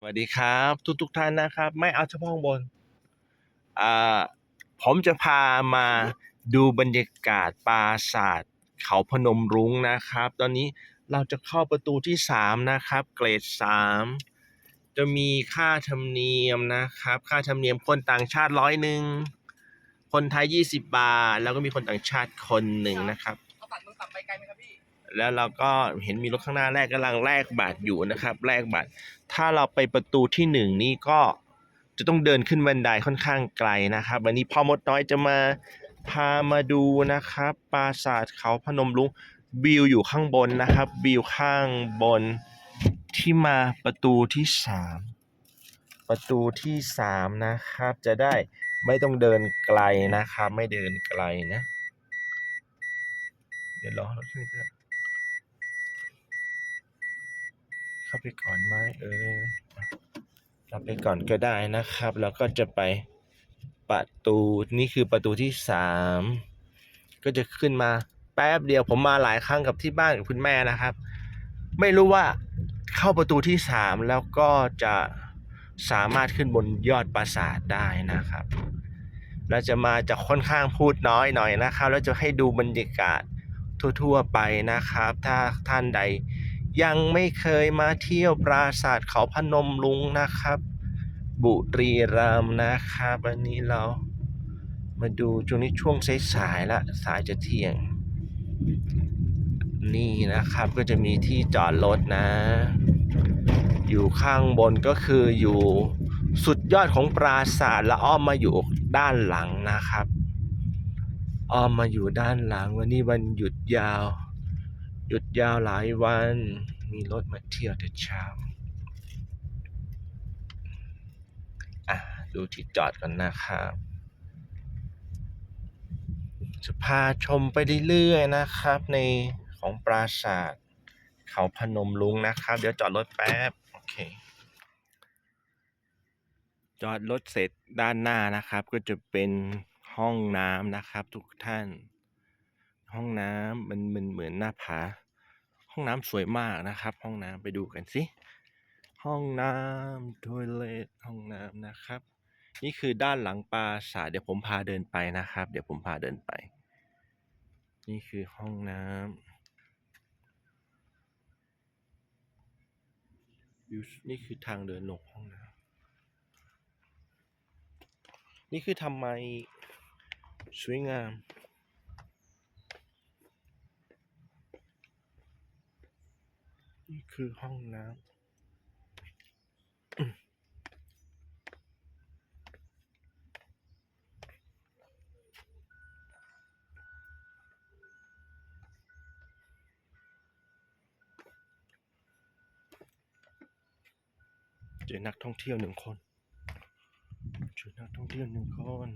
สวัสดีครับ ทุกทุกๆท่านนะครับ ไม่เอาเฉพาะข้างบนอ่าผมจะพามาดูบรรยากาศปราสาทเขาพนมรุ้งนะครับ ตอนนี้เราจะเข้าประตูที่สามนะครับ เกรดสามจะมีค่าธรรมเนียมนะครับ ค่าธรรมเนียมคนต่างชาติร้อยหนึ่งคนไทยยี่สิบบาท แล้วก็มีคนต่างชาติคนหนึ่งนะครับเอาตัดมึงตัดไปไกลไหมครับพี่แล้วเราก็เห็นมีรถข้างหน้าแรกกำลังแลกบัตรอยู่นะครับแลกบัตร ถ้าเราไปประตูที่หนึ่งนี่ก็จะต้องเดินขึ้นบันไดค่อนข้างไกลนะครับ วันนี้พ่อมดน้อยจะมาพามาดูนะครับ ปราสาทเขาพนมรุ้งวิวอยู่ข้างบนนะครับวิวข้างบนที่มาประตูที่สามประตูที่สามนะครับ จะได้ไม่ต้องเดินไกลนะครับ ไม่เดินไกลนะ เดี๋ยวรอรถขึ้นก่อน เข้าไปก่อนไหมเออเราไปก่อนก็ได้นะครับ แล้วก็จะไปประตูนี่คือประตูที่สามก็จะขึ้นมาแป๊บเดียวผมมาหลายครั้งกับที่บ้านกับคุณแม่นะครับ ไม่รู้ว่าเข้าประตูที่สามแล้วก็จะสามารถขึ้นบนยอดปราสาทได้นะครับเราจะมาจะค่อนข้างพูดน้อยหน่อยนะครับ แล้วจะให้ดูบรรยากาศทั่ว ๆ ไปนะครับ ถ้าท่านใด ยังไม่เคยมาเที่ยวปราสาทเขาพนมลุงนะครับ บุรีรัมย์นะครับวันนี้เรามาดูช่วงนี้ช่วงสายๆละสายจะเที่ยง นี่นะครับก็จะมีที่จอดรถนะ อยู่ข้างบนก็คืออยู่สุดยอดของปราสาทแล้วอ้อมมาอยู่ด้านหลังนะครับ อ้อมมาอยู่ด้านหลังวันนี้วันหยุดยาว หยุดยาวหลายวัน มีรถมาเที่ยวแต่เช้า อะ ดูที่จอดก่อนนะครับ จะพาชมไปเรื่อยๆนะครับ ในของปราสาทเขาพนมลุงนะครับ เดี๋ยวจอดรถแป๊บ โอเค จอดรถเสร็จด้านหน้านะครับ ก็จะเป็นห้องน้ำนะครับ ทุกท่าน ห้องน้ำมันมันเหมือนหน้าผา ห้องน้ำสวยมากนะครับ ห้องน้ำไปดูกันสิห้องน้ำทอยเลทห้องน้ำนะครับ นี่คือด้านหลังปราสาทเดี๋ยวผมพาเดินไปนะครับ เดี๋ยวผมพาเดินไป นี่คือห้องน้ำนี่คือทางเดินลงห้องน้ำนี่คือทำไมสวยงาม นี่คือห้องน้ำเจอนักท่องเที่ยวหนึ่งคนเจอนักท่องเที่ยวหนึ่งคน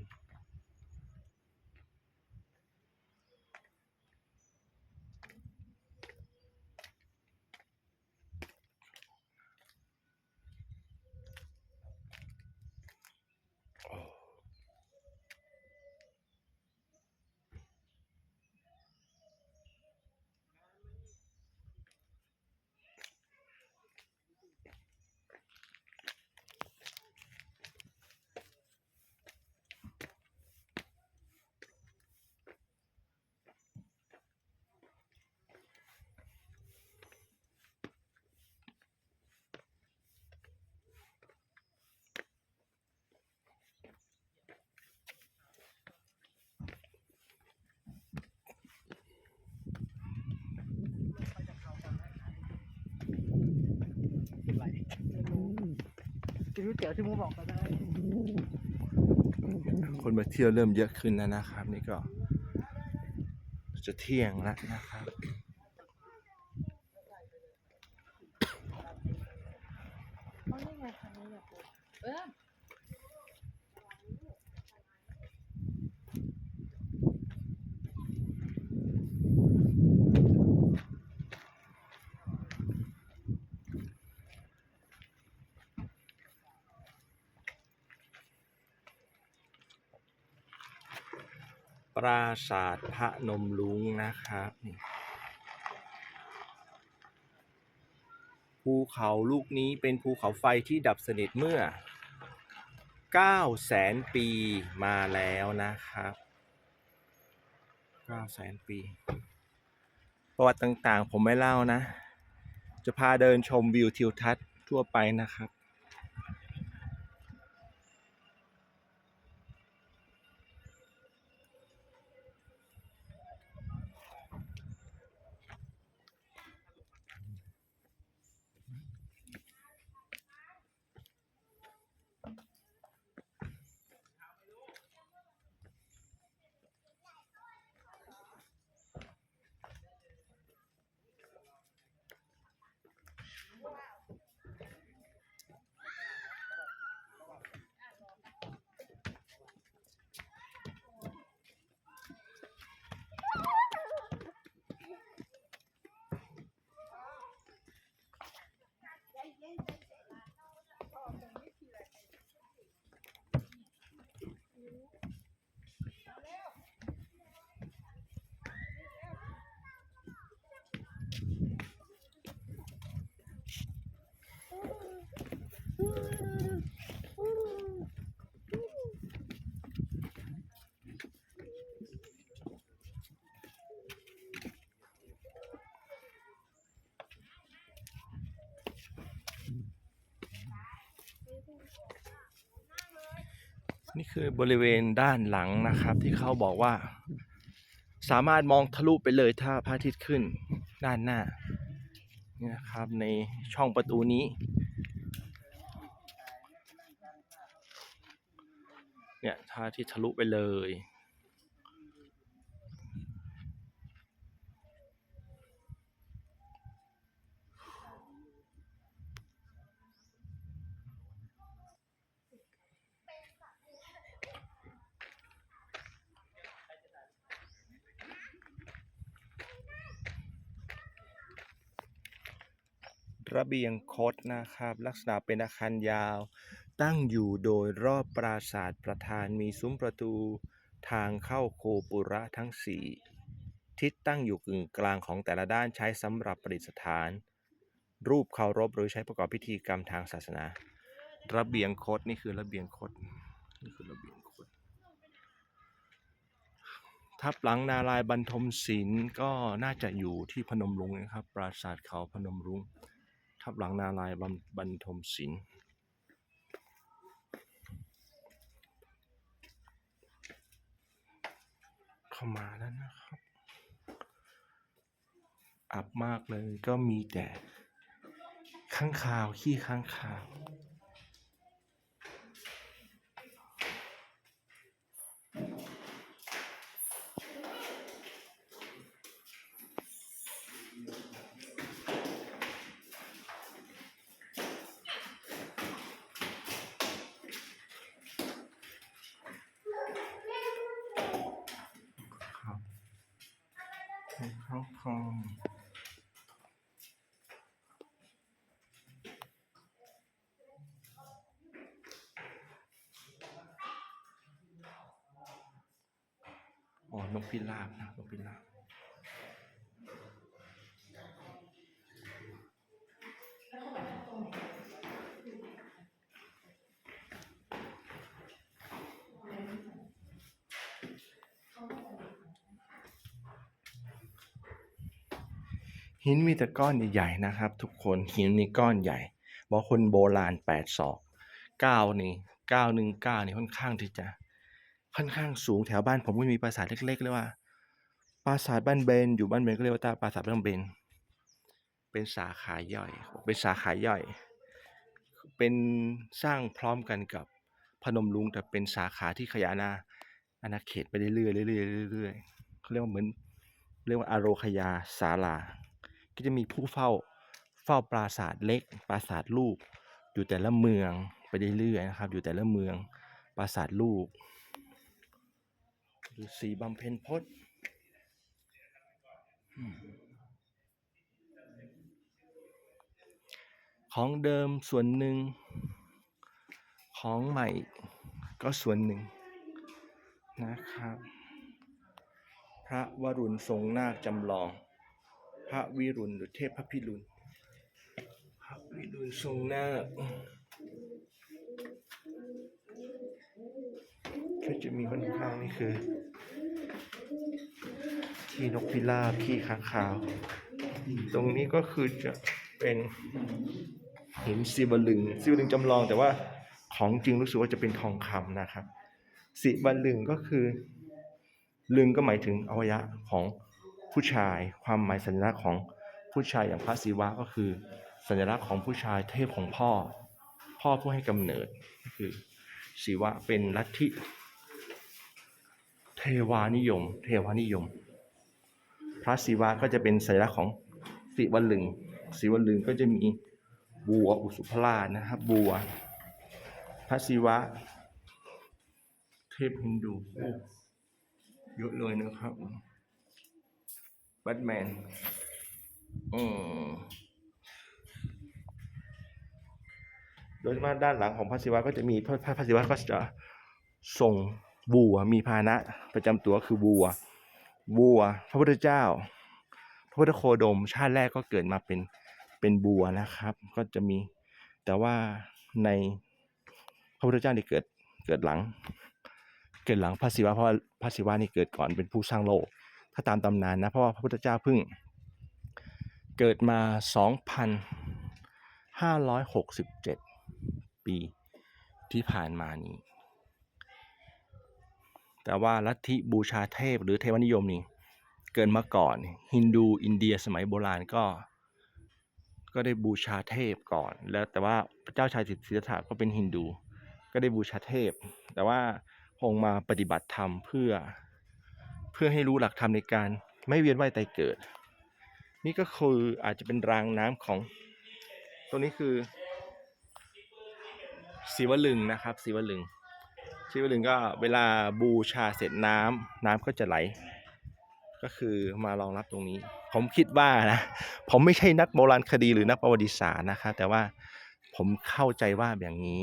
ินก๋วยเตี๋ยวที่มูบอกก็ได้ คนมาเที่ยวเริ่มเยอะขึ้นแล้วนะครับ นี่ก็ จะเที่ยงแล้วนะครับ เขาเรียกไงคะนี่เนี่ยเออ ป ราสาทพระนมรุ้งนะครับนี่ภูเขาลูกนี้เป็นภูเขาไฟที่ดับสนิทเมื่อ 9 แสนปีมาแล้วนะครับ 9 แสนปี ประวัติต่างๆ ผมไม่เล่านะ จะพาเดินชมวิวทิวทัศน์ทั่วไปนะครับ นี่คือบริเวณด้านหลังนะครับ ที่เขาบอกว่า สามารถมองทะลุไปเลยถ้าพระอาทิตย์ขึ้นด้านหน้านี่นะครับในช่องประตูนี้เนี่ยถ้าที่ทะลุไปเลย ระเบียงคดนะครับ ลักษณะเป็นอาคารยาว ตั้งอยู่โดยรอบปราสาทประธานมีซุ้มประตูทางเข้าโคปุระทั้งสี่ทิศตั้งอยู่กึ่งกลางของแต่ละด้านใช้สำหรับประดิษฐาน รูปเคารพหรือใช้ประกอบพิธีกรรมทางศาสนา ระเบียงคดนี่คือระเบียงคดนี่คือระเบียงคดทับหลังนารายบรรทมศิลป์ก็น่าจะอยู่ที่พนมรุ้งนะครับ ปราสาทเขาพนมรุ้ง ทับหลังนาลายบรรบรรทมศิลป์เข้ามาแล้วนะครับ อับมากเลยก็มีแต่ข้างคาว ขี้ข้างคาว ครับครองอ๋อนกพิราบนะนกพิราบ หินมีแต่ก้อนใหญ่ๆนะครับ ทุกคนหินนี่ก้อนใหญ่บอกคนโบราณแปดศอกเก้านี่เก้าหนึ่งเก้านี่ค่อนข้างที่จะค่อนข้างสูงแถวบ้านผมก็มีปราสาทเล็กๆเรียกว่าปราสาทบ้านเบนอยู่บ้านเบนก็เรียกว่าปราสาทบ้านเบน เป็นสาขาย่อย เป็นสาขาย่อย เป็นสร้างพร้อมกันกับพนมรุ้งแต่เป็นสาขาที่ขยายอาณาอาณาเขตไปเรื่อยๆเรื่อยๆเรื่อยๆเขาเรียกว่าเหมือนเรียกว่าอาโรคยาศาลา ก็จะมีผู้เฝ้าเฝ้าปราสาทเล็ก ปราสาทลูก อยู่แต่ละเมืองไปเรื่อยๆนะครับ อยู่แต่ละเมืองปราสาทลูกฤาษีบำเพ็ญพจน์ของเดิมส่วนหนึ่ง ของใหม่ก็ส่วนหนึ่งนะครับ พระวรุณทรงนาคจำลอง ระวิรุณหรือเทพพระพิรุณพระวิดุลทรงนาคก็จะมีค่อนข้างนี่คือ ที่นกพิราบที่ค้างคาว ตรงนี้ก็คือจะเป็นหินศิวลึงศิวลึงจำลองแต่ว่าของจริงรู้สึกว่าจะเป็นทองคำนะครับศิวลึงก็คือ ลึงก็หมายถึงอวัยวะของ ผู้ชาย ความหมายสัญลักษณ์ของผู้ชายอย่างพระศิวะก็คือ สัญลักษณ์ของผู้ชายเทพของพ่อ พ่อผู้ให้กำเนิดก็คือศิวะเป็นลัทธิเทวานิยม เทวานิยม พระศิวะก็จะเป็นสัญลักษณ์ของศิวลึงศิวลึงก็จะมีบัวอุสุภราชนะครับบัว พระศิวะ เทพฮินดูเยอะเลยนะครับ แบทแมน อืมโดยมากด้านหลังของพระศิวะก็จะมีพระพระพระศิวะก็จะทรงบัวมีพาหนะประจำตัวคือบัว บัว พระพุทธเจ้า พระพุทธโคดม ชาติแรกก็เกิดมาเป็นเป็นบัวนะครับ ก็จะมีแต่ว่าในพระพุทธเจ้านี่เกิดเกิดหลัง เกิดหลังพระศิวะเพราะว่าพระศิวะนี่เกิดก่อนเป็นผู้สร้างโลก ถ้าตามตำนานนะเพราะว่าพระพุทธเจ้าเพิ่ง เกิดมา 2,567 ปีที่ผ่านมานี้ แต่ว่าลัทธิบูชาเทพหรือเทวนิยมนี่เกินมาก่อน ฮินดูอินเดียสมัยโบราณก็ ก็ได้บูชาเทพก่อน แล้วแต่ว่าพระเจ้าชายสิทธัตถะก็เป็นฮินดู ก็ได้บูชาเทพ แต่ว่าองค์มาปฏิบัติธรรมเพื่อ เพื่อให้รู้หลักธรรมในการไม่เวียนว่ายตายเกิด นี่ก็คืออาจจะเป็นรางน้ำของตัวนี้คือศิวลึงนะครับศิวลึงศิวลึงก็เวลาบูชาเสร็จน้ำน้ำก็จะไหล ก็คือมารองรับตรงนี้ ผมคิดว่านะผมไม่ใช่นักโบราณคดีหรือนักประวัติศาสตร์นะคะแต่ว่าผมเข้าใจว่าอย่างนี้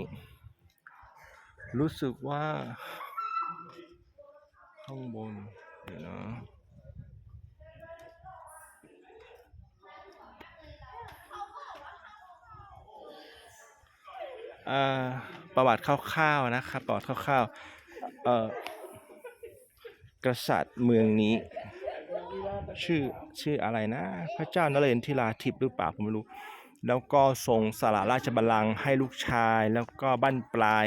รู้สึกว่าข้างบน เดี๋ยวนะประวัติคร่าวๆนะครับประวัติคร่าวๆกษัตริย์เมืองนี้ ชื่อชื่ออะไรนะ พระเจ้านเรนทิราทิพย์หรือเปล่าผมไม่รู้ แล้วก็ทรงสละราชบัลลังก์ให้ลูกชาย แล้วก็บั้นปลาย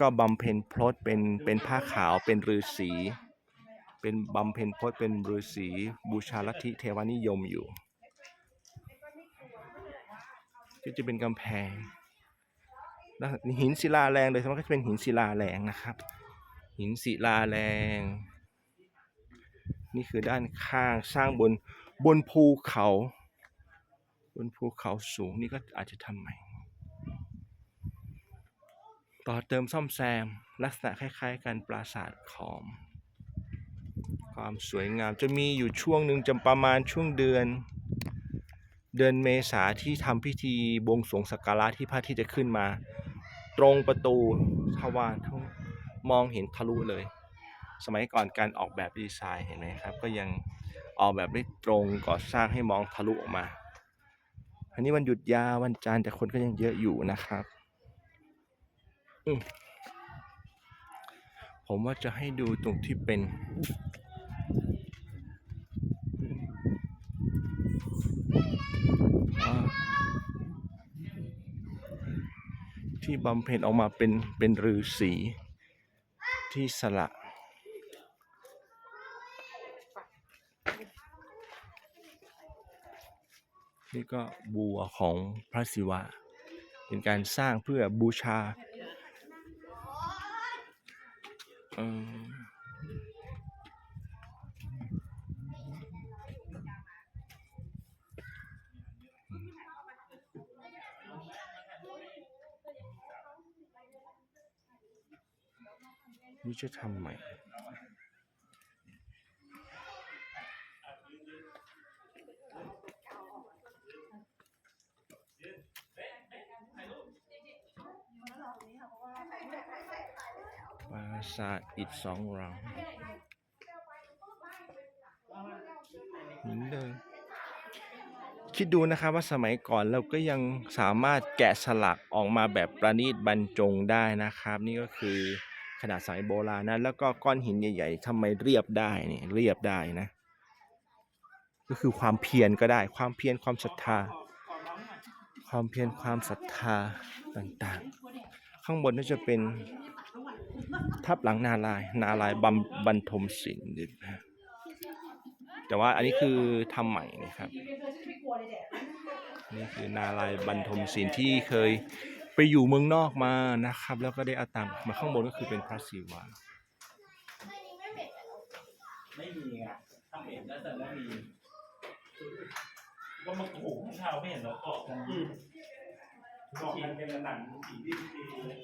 ก็บำเพ็ญพรตเป็นเป็นผ้าขาวเป็นฤาษี เป็นบำเพ็ญพรตเป็นฤาษีบูชาลัทธิเทวานิยมอยู่ ก็จะเป็นกำแพงหินศิลาแรงโดยเฉพาะก็จะเป็นหินศิลาแรงนะครับ หินศิลาแรง นี่คือด้านข้างสร้างบนบนภูเขา บนภูเขาสูงนี่ก็อาจจะทำใหม่ ต่อเติมซ่อมแซมลักษณะคล้าย ๆ กันปราสาทขอม ความสวยงามจะมีอยู่ช่วงหนึ่งจะประมาณช่วงเดือน เดือนเมษาที่ทำพิธีบวงสรวงสักการะที่พระทิตย์จะขึ้นมา ตรงประตูทวารทมองเห็นทะลุเลย สมัยก่อนการออกแบบดีไซน์เห็นไหมครับ ก็ยังออกแบบได้ตรงก่อสร้างให้มองทะลุออกมา อันนี้วันหยุดยาววันจันทร์แต่คนก็ยังเยอะอยู่นะครับผมว่าจะให้ดูตรงที่เป็น ที่บำเพ็ญออกมาเป็นเป็นฤาษีที่สละนี่ก็บัวของพระศิวะ เป็นการสร้างเพื่อบูชา เอ่อ นี่จะทำใหม่ปราสาทอิฐสองหลังหินเดินคิดดูนะครับว่าสมัยก่อนเราก็ยังสามารถแกะสลักออกมาแบบประณีตบรรจงได้นะครับ นี่ก็คือ ขนาดสมัยโบราณนะแล้วก็ก้อนหินใหญ่ๆทำไมเรียบได้เนี่ยเรียบได้นะ ก็คือความเพียรก็ได้ความเพียรความศรัทธา ความเพียรความศรัทธาต่างๆ ข้างบนน่าจะเป็นทับหลังนาลายนาลายบำบรรทมศิลป์แต่ว่าอันนี้คือทำใหม่นะครับนี่คือนาลายบรรทมศิลป์ที่เคย ไปอยู่เมืองนอกมานะครับ แล้วก็ได้อาตามมาข้างบนก็คือเป็นพระศิวะไม่มีไงทำเห็นแล้วแต่ไม่มีก็มาขู่ข้างข้าไม่เห็นเราเกาะกันเกาะกันเป็นหนังสีดีเลย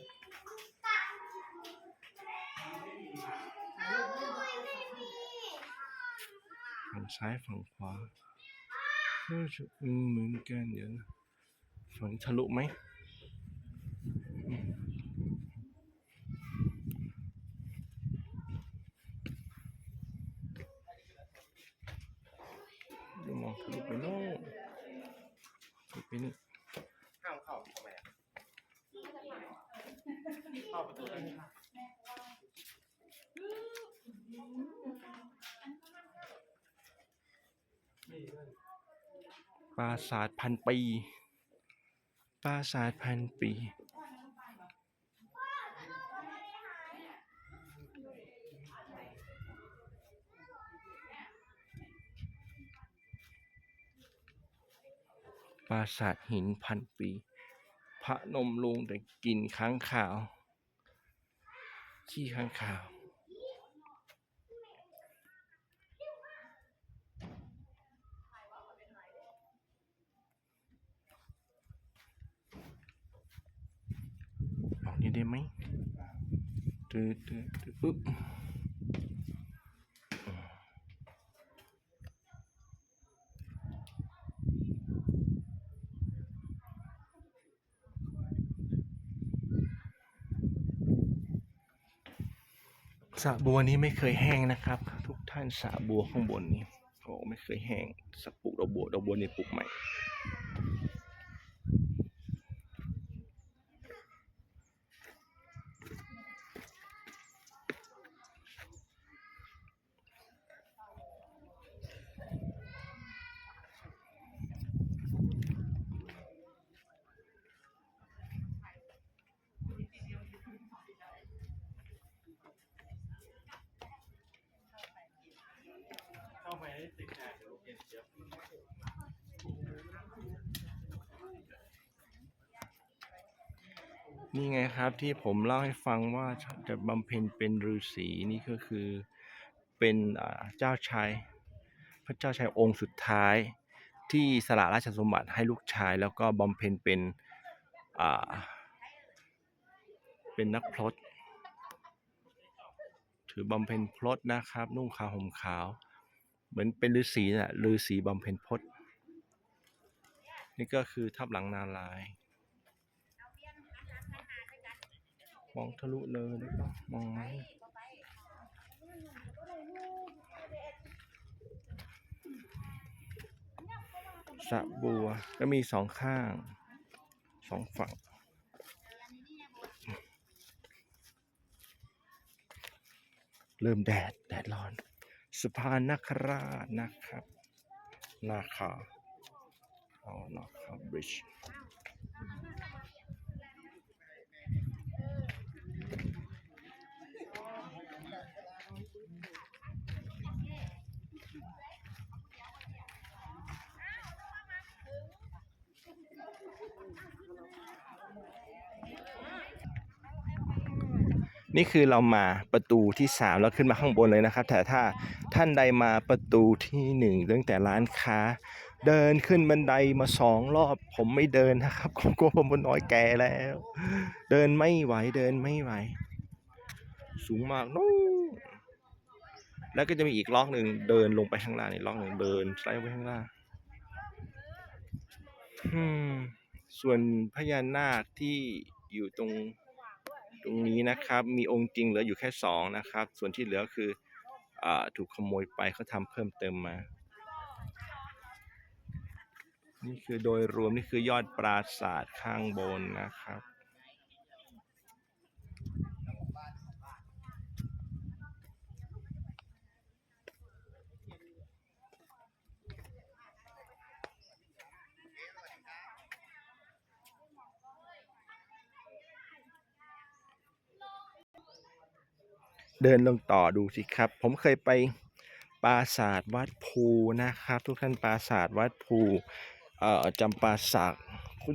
ฝั่งซ้ายฝั่งขวาก็จะเหมือนกันเดี๋ยวนะฝั่งทะลุไหมอืมเดี๋ยวมองทะลุไปโน่น ทะลุไปนี่ห้ามเข้าทำไมอะเข้าประตูได้ไหมปราสาทพันปี ปราสาทพันปี ราสาทหินพันปี พระนมลุงแต่กินค้างขาวขี้ค้างขาว ออกนี่ได้ไหมตืดตืดตืดปึ๊บ สระบัวนี้ไม่เคยแห้งนะครับ ทุกท่านสระบัวข้างบนนี้โอ้ไม่เคยแห้งสกปลูกดอกบัวดอกบัวนี่ปลูกใหม่ เข้าไปได้ติดงานเดี๋ยวเย็นเจี๊ยบ นี่ไงครับที่ผมเล่าให้ฟังว่าจะบำเพ็ญเป็นฤาษีนี่ก็คือเป็นเจ้าชายพระเจ้าชายองค์สุดท้ายที่สละราชสมบัติให้ลูกชาย แล้วก็บำเพ็ญเป็นเป็นนักพรตถือบำเพ็ญพรตนะครับ นุ่งขาวห่มขาว เหมือนเป็นฤาษีน่ะฤาษีบำเพ็ญพรตนี่ก็คือทับหลังนารายณ์ มองทะลุเลยหรือเปล่ามองไหมสระบัวก็มีสองข้างสองฝั่ง เริ่มแดด แดดร้อนสะพานนักราชนะครับ นาคาอ๋อนาคาบริดจ์ นี่คือเรามาประตูที่สามแล้วขึ้นมาข้างบนเลยนะครับ แต่ถ้าท่านใดมาประตูที่หนึ่งตั้งแต่ร้านค้า เดินขึ้นบันไดมาสองรอบผมไม่เดินนะครับผมกลัวผมเป็นน้อยแก่แล้ว เดินไม่ไหวเดินไม่ไหว สูงมากนู้แล้วก็จะมีอีกล็อกหนึ่งเดินลงไปข้างล่างอีกล็อกหนึ่งเดินไลด์ไปข้างล่างส่วนพญานาคที่อยู่ตรง ตรงนี้นะครับมีองค์จริงเหลืออยู่แค่สองนะครับ ส่วนที่เหลือคืออถูกขโมยไปเขาทำเพิ่มเติมมา นี่คือโดยรวมนี่คือยอดปราสาทข้างบนนะครับ เดินลงต่อดูสิครับ ผมเคยไปปราสาทวัดภูนะครับ ทุกท่านปราสาทวัดภูเอ่อจำปาสัก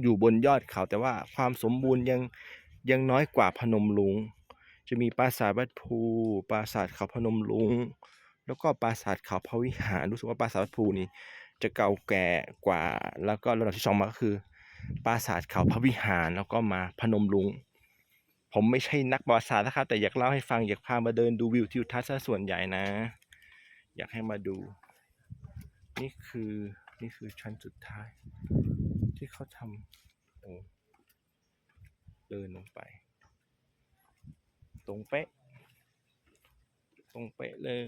อยู่บนยอดเขาแต่ว่าความสมบูรณ์ยังยังน้อยกว่าพนมลุง จะมีปราสาทวัดภูปราสาทเขาพนมลุง แล้วก็ปราสาทเขาพระวิหารรู้สึกว่าปราสาทวัดภูนี่จะเก่าแก่กว่า แล้วก็ระดับที่สองมาก็คือปราสาทเขาพระวิหารแล้วก็มาพนมลุง ผมไม่ใช่นักประวัติศาสตร์นะครับ แต่อยากเล่าให้ฟังอยากพามาเดินดูวิวทิวทัศน์ซะส่วนใหญ่นะ อยากให้มาดู นี่คือนี่คือชั้นสุดท้าย ที่เขาทำโอ้เดินลงไป ตรงเป๊ะ ตรงเป๊ะเลย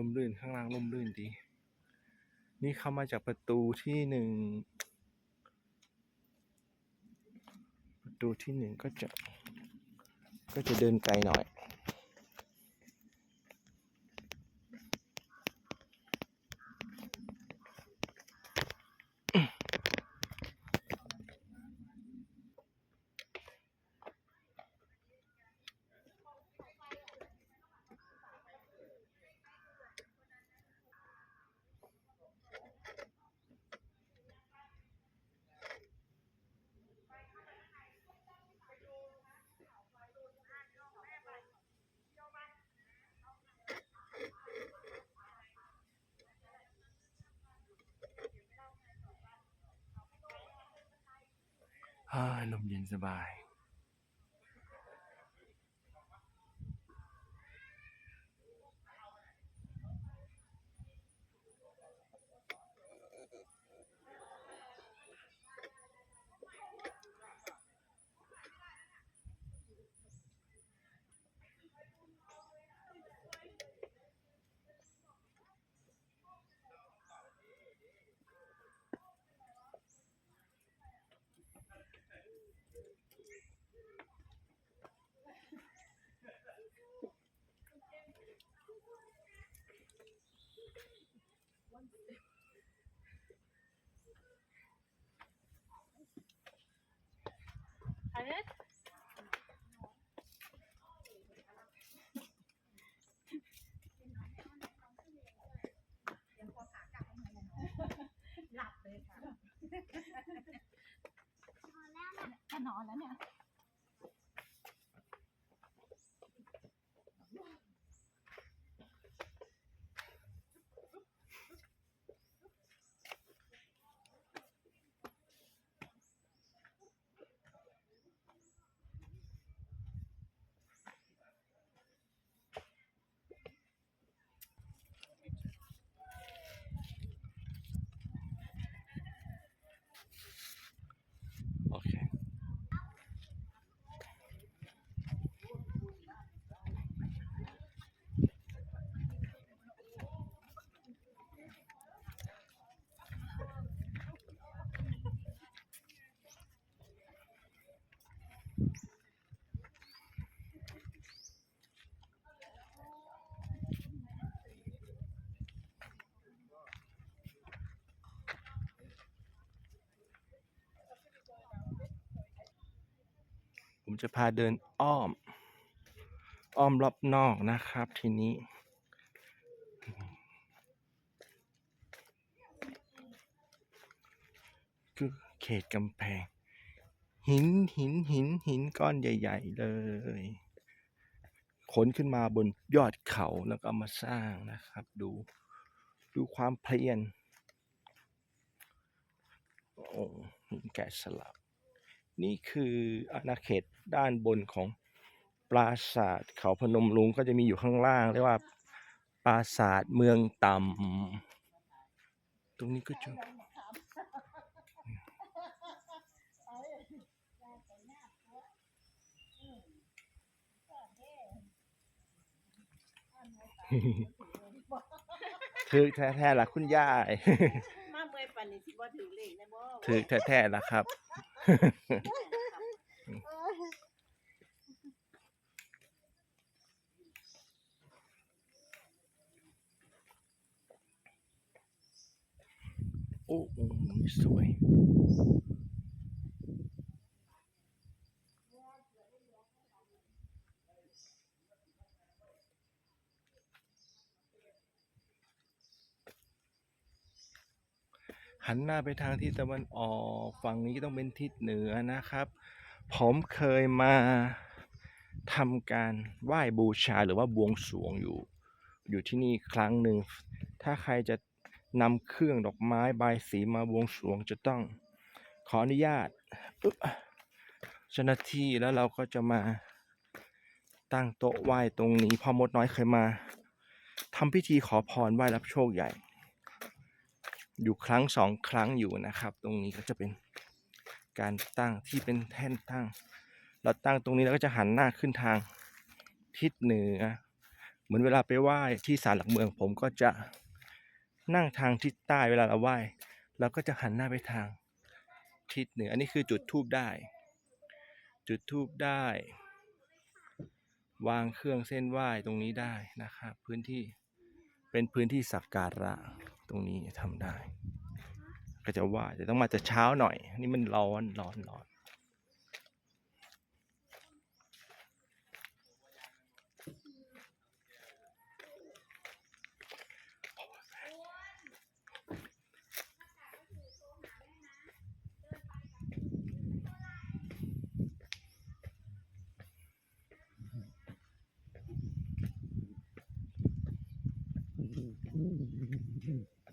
ร่มรื่นข้างล่างร่มรื่นดี นี่เข้ามาจากประตูที่หนึ่งประตูที่หนึ่งก็จะก็จะเดินไกลหน่อย นสบาย อันนี้หลับเลยค่ะ จะนอนแล้วเนี่ย โอเค ผมจะพาเดินอ้อม อ้อมรอบนอกนะครับทีนี้ คือเขตกำแพง หินหินหินหินก้อนใหญ่ ๆ เลยขนขึ้นมาบนยอดเขาแล้วก็มาสร้างนะครับ ดูดูความเพลียนโอ้หินแกะสลัก นี่คืออาณาเขตด้านบนของปราสาทเขาพนมลุงก็จะมีอยู่ข้างล่างเรียกว่าปราสาทเมืองต่ำตรงนี้ก็จะถือแท้ๆล่ะคุณย่า ปันนี่สิบ่ถือเลขนะบ่ถือแท้ๆล่ะครับ โอ้โหสวย หันหน้าไปทางทิศตะวันออกฝั่งนี้ต้องเป็นทิศเหนือนะครับ ผมเคยมาทำการไหว้บูชาหรือว่าบวงสรวงอยู่ อยู่ที่นี่ครั้งหนึ่ง ถ้าใครจะนำเครื่องดอกไม้ใบสีมาบวงสรวงจะต้องขออนุญาตอึ๊บเจ้าหน้าที่แล้วเราก็จะมาตั้งโต๊ะไหว้ตรงนี้พ่อมดน้อยเคยมาทำพิธีขอพรไหว้รับโชคใหญ่ อยู่ครั้งสองครั้งอยู่นะครับ ตรงนี้ก็จะเป็นการตั้งที่เป็นแท่นตั้ง เราตั้งตรงนี้แล้วก็จะหันหน้าขึ้นทางทิศเหนือ เหมือนเวลาไปไหว้ที่ศาลหลักเมือง ผมก็จะนั่งทางทิศใต้เวลาเราไหว้เราก็จะหันหน้าไปทางทิศเหนือ อันนี้คือจุดทูบได้ จุดทูบได้ วางเครื่องเส้นไหว้ตรงนี้ได้นะครับ พื้นที่เป็นพื้นที่สักการะ ตรงนี้ทำได้ ก็จะว้แต่ต้องมาแต่เช้าหน่อย นี่มันร้อนร้อนร้อน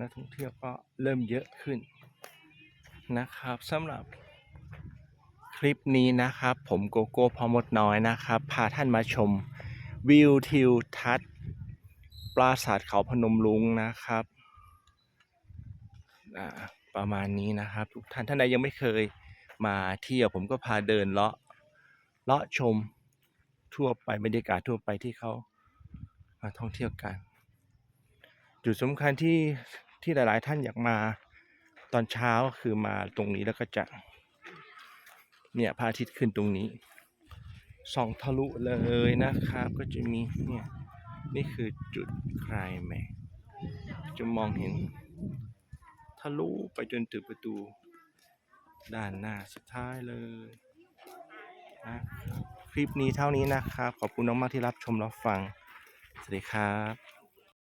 นักท่องเที่ยวก็เริ่มเยอะขึ้นนะครับสำหรับคลิปนี้นะครับ ผมโกโก้พอมดน้อยนะครับ พาท่านมาชมวิวทิวทัศน์ปราสาทเขาพนมลุงนะครับอ่าประมาณนี้นะครับ ทุกท่านท่านใดยังไม่เคยมาเที่ยวผมก็พาเดินเลาะเลาะชมทั่วไปบรรยากาศทั่วไปที่เขามาท่องเที่ยวกัน จุดสำคัญที่ ที่หลายๆ ท่านอยากมาตอนเช้าคือมาตรงนี้แล้วก็จะ เนี่ยพระอาทิตย์ขึ้นตรงนี้ส่องทะลุเลยนะครับ ก็จะมีเนี่ยนี่คือจุดคลายแม็กจะมองเห็น ทะลุไปจนถึงประตู ด้านหน้าสุดท้ายเลยนะคลิปนี้เท่านี้นะครับ ขอบคุณน้องมากที่รับชมรับฟัง สวัสดีครับ